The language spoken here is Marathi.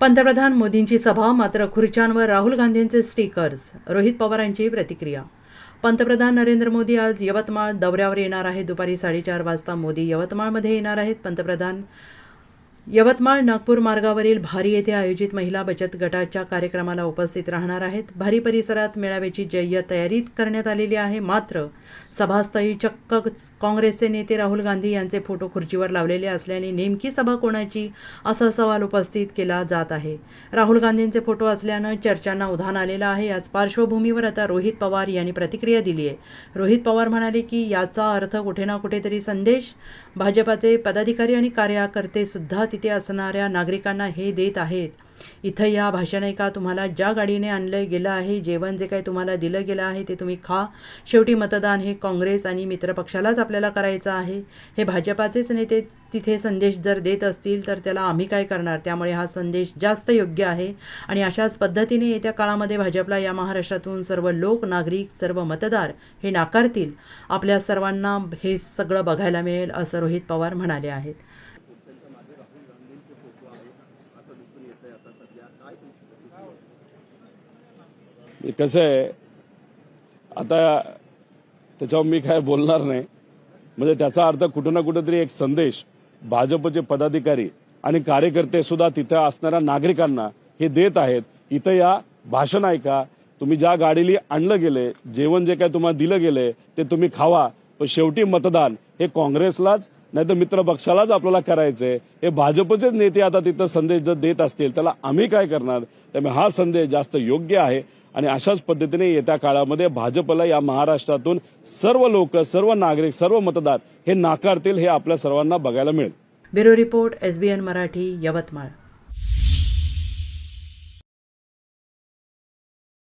पंतप्रधान मोदींची सभा मात्र खुर्च्यांवर राहुल गांधींचे स्टिकर्स. रोहित पवारांची प्रतिक्रिया. पंतप्रधान नरेंद्र मोदी आज यवतमाळ दौऱ्यावर येणार आहेत. दुपारी साडेचार वाजता मोदी यवतमाळमध्ये येणार आहेत. पंतप्रधान यवतमाळ नागपूर मार्गावरील भारी येथे आयोजित महिला बचत गटाच्या कार्यक्रमाला उपस्थित राहणार आहेत. भारी परिसरात मेळाव्याची जय्य तयारी करण्यात आलेली आहे. मात्र सभास्थळी चक्क काँग्रेसचे नेते राहुल गांधी यांचे फोटो खुर्चीवर लावलेले असल्याने नेमकी सभा कोणाची असा सवाल उपस्थित केला जात आहे. राहुल गांधींचे फोटो असल्यानं चर्चांना उधाण आलेलं आहे. याच पार्श्वभूमीवर आता रोहित पवार यांनी प्रतिक्रिया दिली आहे. रोहित पवार म्हणाले की याचा अर्थ कुठे ना कुठेतरी संदेश. भाजपाचे पदाधिकारी आणि कार्यकर्ते सुद्धा तिथे असणाऱ्या नागरिकांना हे देत आहेत. इथं या भाषण का तुम्हाला ज्या गाडीने आणलं गेलं आहे जेवण जे काही तुम्हाला दिलं गेलं आहे ते तुम्ही खा. शेवटी मतदान हे काँग्रेस आणि मित्रपक्षालाच आपल्याला करायचं आहे. हे भाजपाचेच नेते तिथे संदेश जर देत असतील तर त्याला आम्ही काय करणार? त्यामुळे हा संदेश जास्त योग्य आहे. आणि अशाच पद्धतीने येत्या काळामध्ये भाजपला या महाराष्ट्रातून सर्व लोक नागरिक सर्व मतदार हे नाकारतील. आपल्या सर्वांना हे सगळं बघायला मिळेल असं रोहित पवार म्हणाले आहेत. कसं आहे आता त्याच्यावर मी काय बोलणार नाही. म्हणजे त्याचा अर्थ कुठं ना कुठंतरी एक संदेश भाजपचे पदाधिकारी आणि कार्यकर्ते सुद्धा तिथं असणाऱ्या नागरिकांना हे देत आहेत. इथं या भाषण ऐका. तुम्ही ज्या गाडीली आणलं गेले जेवण जे काय तुम्हाला दिलं गेले ते तुम्ही खावा. पण शेवटी मतदान हे काँग्रेसलाच नाही तर मित्र पक्षालाच आपल्याला करायचंय. हे भाजपचेच नेते आता तिथं संदेश जर देत असतील त्याला आम्ही काय करणार? त्यामुळे हा संदेश जास्त योग्य आहे. आणि अशाच पद्धतीने येत्या काळामध्ये भाजपला या महाराष्ट्रातून सर्व लोक सर्व नागरिक सर्व मतदार हे नाकारतील हे आपल्या सर्वांना बघायला मिळेल. Bureau report SBN Marathi Yavatmal.